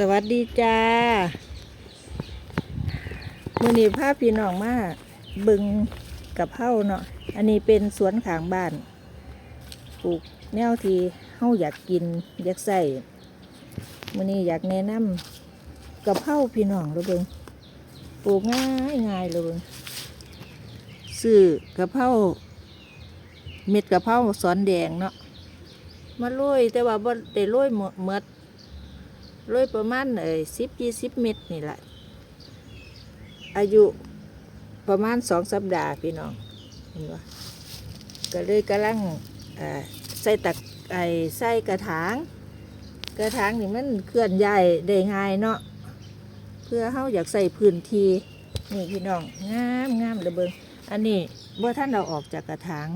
สวัสดีจ้ามือนี้พาพพี่น้องมาบึงกับเฮ้าเนาะ อันนี้เป็นสวนขางบ้าน ปลูกแนวที่เฮ้าอยากกิน อยากใส่มือนี้อยากแนะนำกับเฮ้าพี่น้องเราเบิงปลูกง่ายง่ายเลยเบิงซื้อกะเพราเม็ดกะเพราสอนแดงเนาะมาโรยแต่ว่าบ่ได้โรยหมดหมด โรยประมาณเอ้สิบยี่สิบเม็ดนี่แหละอายุประมาณสองสัปดาห์พี่น้องเห็นว่าก็เลยกำลังใส่ตักไอใส่กระถาง กระถางนี่มันเคลื่อนย้ายได้ง่ายเนาะเพื่อเฮาอยากใส่พื้นที่นี่พี่น้องงามงามระเบิงอันนี้เมื่อท่านเราออกจากกระถาง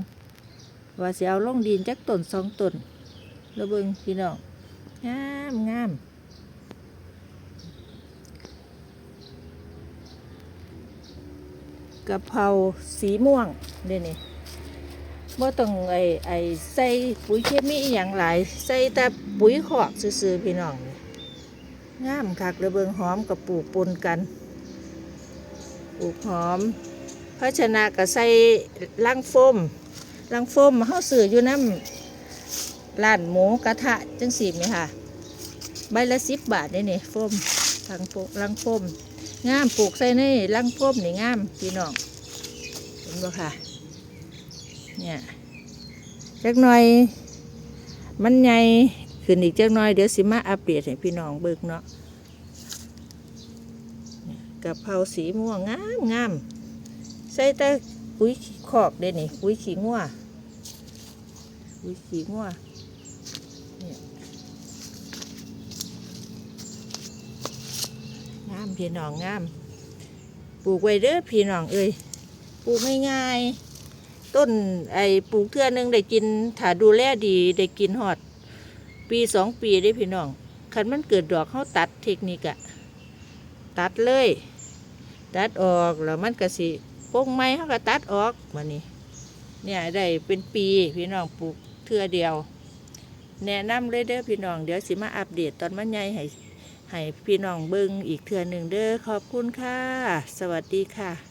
ว่าเสิเอาลงดินจักต้นสองต้นระเบิงพี่น้องงามงาม กะเพราสีม่วงเด้นี่ว่าต้องไอไอใส่ปุ๋ยเคมีอหย่างหลาย ใส่แต่ปุ๋ยขอกซื่อๆพี่น้องนี่งามคักระเบิงหอมกับปลูกปนกันปลูกหอมภาชนะก็ใส่ลังโฟมลังโฟมเขาซื้ออยู่น้ำร้านหมูกระทะจังสีไหมค่ะ ใบละสิบบาทนี่นี่โฟมทางโฟลังโฟม งามปลูกใส่ในลังโฟมนี่งามพี่น้องเห็นบ่ค่ะ เนี่ยจักหน่อย มันใหญ่ขึ้นอีกจักหน่อยเดี๋ยวสิมาอัปเดตให้พี่น้องเบิกเนาะกะเพราสีม่วงงามงามใส่แต่ปุ๋ยขอกเด้นี่ปุ๋ยขี้งัววิขีงัวเนี่ยงามพี่น้องงาม ปลูกไว้เด้อพี่น้องเอ้ยปลูกง่ายๆต้นไอ้ปลูกเทื่อนึงได้กินถ้าดูแลดีได้กินหอด ปีสองปีได้พี่น้องคันมันเกิดดอกเขาตัดเทคนิคอะตัดเลย ตัดออกแล้วมันก็สิโป้งไม้เขาก็ตัดออกมานี่เนี่ยได้เป็นปีพี่น้องปลูกเทื่อเดียว แนะนำเลยเด้อพี่น้องเดี๋ยวสิมาอัปเดตตอนมันใหญ่ให้ ให้พี่น้องเบิ่งอีกเทื่อหนึ่งเด้อขอบคุณค่ะ สวัสดีค่ะ